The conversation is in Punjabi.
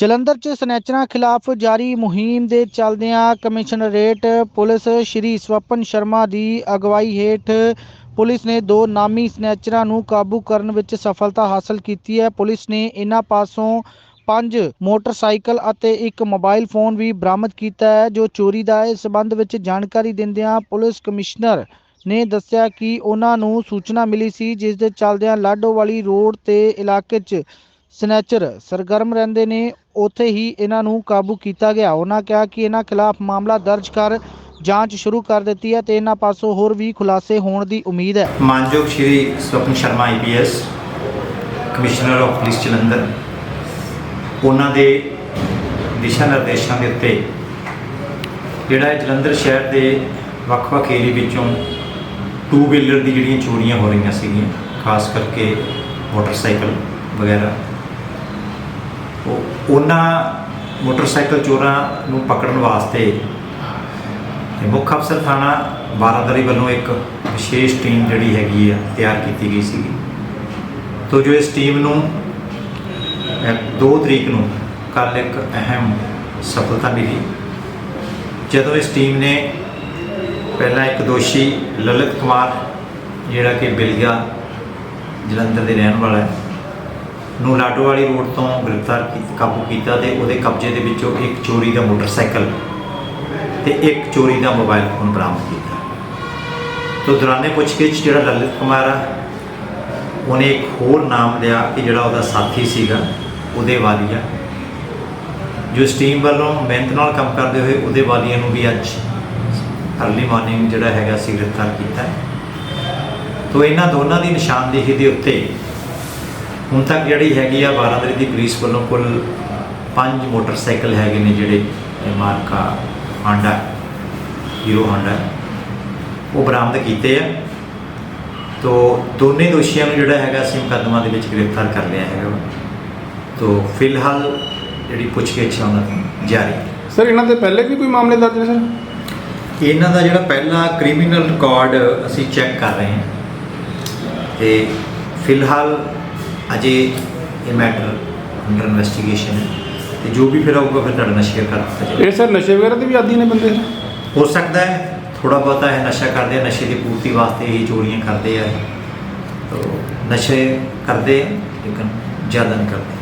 ਜਲੰਧਰ 'ਚ ਸਨੈਚਰਾਂ ਖਿਲਾਫ ਜਾਰੀ ਮੁਹਿੰਮ ਦੇ ਚੱਲਦਿਆਂ ਕਮਿਸ਼ਨਰੇਟ ਪੁਲਿਸ ਸ਼੍ਰੀ ਸਵਪਨ ਸ਼ਰਮਾ ਦੀ ਅਗਵਾਈ ਹੇਠ ਪੁਲਿਸ ਨੇ ਦੋ ਨਾਮੀ ਸਨੈਚਰਾਂ ਨੂੰ ਕਾਬੂ ਕਰਨ ਵਿੱਚ ਸਫਲਤਾ ਹਾਸਲ ਕੀਤੀ ਹੈ। ਪੁਲਿਸ ਨੇ ਇਹਨਾਂ ਪਾਸੋਂ ਪੰਜ ਮੋਟਰਸਾਈਕਲ ਅਤੇ ਇੱਕ ਮੋਬਾਈਲ ਫੋਨ ਵੀ ਬਰਾਮਦ ਕੀਤਾ ਹੈ, ਜੋ ਚੋਰੀ ਦਾ ਹੈ ਇਸ ਸੰਬੰਧ ਵਿੱਚ ਜਾਣਕਾਰੀ ਦਿੰਦਿਆਂ ਪੁਲਿਸ ਕਮਿਸ਼ਨਰ ਨੇ ਦੱਸਿਆ ਕਿ ਉਹਨਾਂ ਨੂੰ ਸੂਚਨਾ ਮਿਲੀ ਸੀ, ਜਿਸ ਦੇ ਚੱਲਦਿਆਂ ਲਾਡੋਵਾਲੀ ਰੋਡ ਤੇ ਇਲਾਕੇ 'ਚ ਸਨੈਚਰ ਸਰਗਰਮ ਰਹਿੰਦੇ ਨੇ, ਉੱਥੇ ਹੀ ਇਹਨਾਂ ਨੂੰ ਕਾਬੂ ਕੀਤਾ ਗਿਆ। ਉਹਨਾਂ ਕਿਹਾ ਕਿ ਇਹਨਾਂ ਖਿਲਾਫ ਮਾਮਲਾ ਦਰਜ ਕਰ ਜਾਂਚ ਸ਼ੁਰੂ ਕਰ ਦਿੱਤੀ ਹੈ ਤੇ ਇਹਨਾਂ ਪਾਸੋਂ ਹੋਰ ਵੀ ਖੁਲਾਸੇ ਹੋਣ ਦੀ ਉਮੀਦ ਹੈ। ਮਾਨਯੋਗ Shri Swapan Sharma IPS commissioner of police Jalandhar, ਉਹਨਾਂ ਦੇ ਦਿਸ਼ਾ ਨਿਰਦੇਸ਼ਾਂ ਦੇ ਉੱਤੇ ਜਿਹੜਾ ਜਲੰਧਰ ਸ਼ਹਿਰ ਦੇ ਵੱਖ-ਵੱਖ ਏਰੀਏ ਵਿੱਚੋਂ ਟੂ ਵੀਲਰ ਦੀ ਜਿਹੜੀਆਂ ਚੋਰੀਆਂ ਹੋ ਰਹੀਆਂ ਸੀਗੀਆਂ, ਖਾਸ ਕਰਕੇ ਮੋਟਰਸਾਈਕਲ ਵਗੈਰਾ ਉਹਨਾਂ ਮੋਟਰਸਾਈਕਲ ਚੋਰਾਂ ਨੂੰ ਪਕੜਨ ਵਾਸਤੇ ਮੁੱਖ ਅਫਸਰ ਥਾਣਾ ਬਾਰਾਦਰੀ ਵੱਲੋਂ ਇੱਕ ਵਿਸ਼ੇਸ਼ ਟੀਮ ਜਿਹੜੀ ਹੈਗੀ ਆ, ਤਿਆਰ ਕੀਤੀ ਗਈ ਸੀਗੀ। ਤੋ ਜੋ ਇਸ ਟੀਮ ਨੂੰ 2 ਤਰੀਕ ਨੂੰ ਕੱਲ ਇੱਕ ਅਹਿਮ ਸਫਲਤਾ ਮਿਲੀ। ਜਦੋਂ ਇਸ ਟੀਮ ਨੇ ਪਹਿਲਾਂ ਇੱਕ ਦੋਸ਼ੀ ਲਲਿਤ ਕੁਮਾਰ, ਜਿਹੜਾ ਕਿ ਬਿਲਗਾ ਜਲੰਧਰ ਦੇ ਰਹਿਣ ਵਾਲਾ ਹੈ ਨੂੰ ਲਾਡੋਵਾਲੀ ਰੋਡ ਤੋਂ ਗ੍ਰਿਫਤਾਰ ਕੀਤਾ ਕਾਬੂ ਕੀਤਾ ਤੇ ਉਹਦੇ ਕਬਜ਼ੇ ਦੇ ਵਿੱਚੋਂ ਇੱਕ ਚੋਰੀ ਦਾ ਮੋਟਰਸਾਈਕਲ ਤੇ ਇੱਕ ਚੋਰੀ ਦਾ ਮੋਬਾਈਲ ਫੋਨ ਬਰਾਮਦ ਕੀਤਾ ਤੋ ਦੌਰਾਨੇ ਪੁੱਛਗਿੱਛ ਜਿਹੜਾ ਲਲਿਤ ਕੁਮਾਰ ਆ, ਉਹਨੇ ਇੱਕ ਹੋਰ ਨਾਮ ਲਿਆ ਕਿ ਜਿਹੜਾ ਉਹਦਾ ਸਾਥੀ ਸੀਗਾ, ਉਹਦੇ ਵਾਲੀਆ ਜੋ ਇਸ ਟੀਮ ਵੱਲੋਂ ਮਿਹਨਤ ਨਾਲ ਕੰਮ ਕਰਦੇ ਹੋਏ ਉਹਦੇ ਵਾਲੀਆ ਨੂੰ ਵੀ ਅੱਜ ਅਰਲੀ ਮਾਰਨਿੰਗ ਜਿਹੜਾ ਹੈਗਾ ਸੀ ਗ੍ਰਿਫਤਾਰ ਕੀਤਾ ਹੈ। ਇਹਨਾਂ ਦੋਨਾਂ ਦੀ ਨਿਸ਼ਾਨਦੇਹੀ ਦੇ ਉੱਤੇ ਹੁਣ ਤੱਕ ਜਿਹੜੀ ਹੈਗੀ ਆ ਬਾਰਾਦਰੀ ਦੀ ਪੁਲਿਸ ਵੱਲੋਂ ਕੁੱਲ ਪੰਜ ਮੋਟਰਸਾਈਕਲ ਹੈਗੇ ਨੇ ਜਿਹੜੇ ਮਾਰਕਾ ਹਾਂਡਾ ਹੀਰੋ ਹਾਂਡਾ ਉਹ ਬਰਾਮਦ ਕੀਤੇ ਆ। ਤੋ ਦੋਨੇ ਦੋਸ਼ੀਆਂ ਨੂੰ ਜਿਹੜਾ ਹੈਗਾ ਸੀ ਮੁਕੱਦਮਾ ਦੇ ਵਿੱਚ ਗ੍ਰਿਫਤਾਰ ਕਰ ਲਿਆ ਹੈਗਾ। ਤੋ ਫਿਲਹਾਲ ਜਿਹੜੀ ਪੁੱਛਗਿੱਛ ਆ ਉਹਨਾਂ ਦੀ ਜਾਰੀ। ਹੈ ਸਰ ਇਹਨਾਂ ਦੇ ਪਹਿਲੇ ਵੀ ਕੋਈ ਮਾਮਲੇ ਦਰਜ ਨੇ ਸਰ? ਇਹਨਾਂ ਦਾ ਜਿਹੜਾ ਪਹਿਲਾ ਕ੍ਰਿਮੀਨਲ ਰਿਕਾਰਡ ਅਸੀਂ ਚੈੱਕ ਕਰ ਰਹੇ ਹਾਂ। ਤੇ ਫਿਲਹਾਲ ਅਜੇ ਇਹ ਮੈਟਰ ਅੰਡਰ ਇਨਵੈਸਟੀਗੇਸ਼ਨ ਹੈ ਤੇ ਜੋ ਵੀ ਫਿਰ ਆਊਗਾ ਫਿਰ ਤੁਹਾਡੇ ਨਾਲ ਸ਼ੇਅਰ ਕਰ ਦਿੱਤਾ ਜਾਏਗਾ। ਇਹ ਸਰ ਨਸ਼ੇ ਵਗੈਰਾ ਦੇ ਵੀ ਆਦੀ ਨੇ ਬੰਦੇ? ਹੋ ਸਕਦਾ ਹੈ ਥੋੜਾ ਬਹੁਤਾ ਹੈ ਨਸ਼ਾ ਕਰਦੇ ਆ ਨਸ਼ੇ ਦੀ ਪੂਰਤੀ ਵਾਸਤੇ ਹੀ ਚੋਰੀਆਂ ਕਰਦੇ ਆ ਤੋ ਨਸ਼ੇ ਕਰਦੇ ਆ, ਲੇਕਿਨ ਜ਼ਿਆਦਾ ਨਹੀਂ ਕਰਦੇ।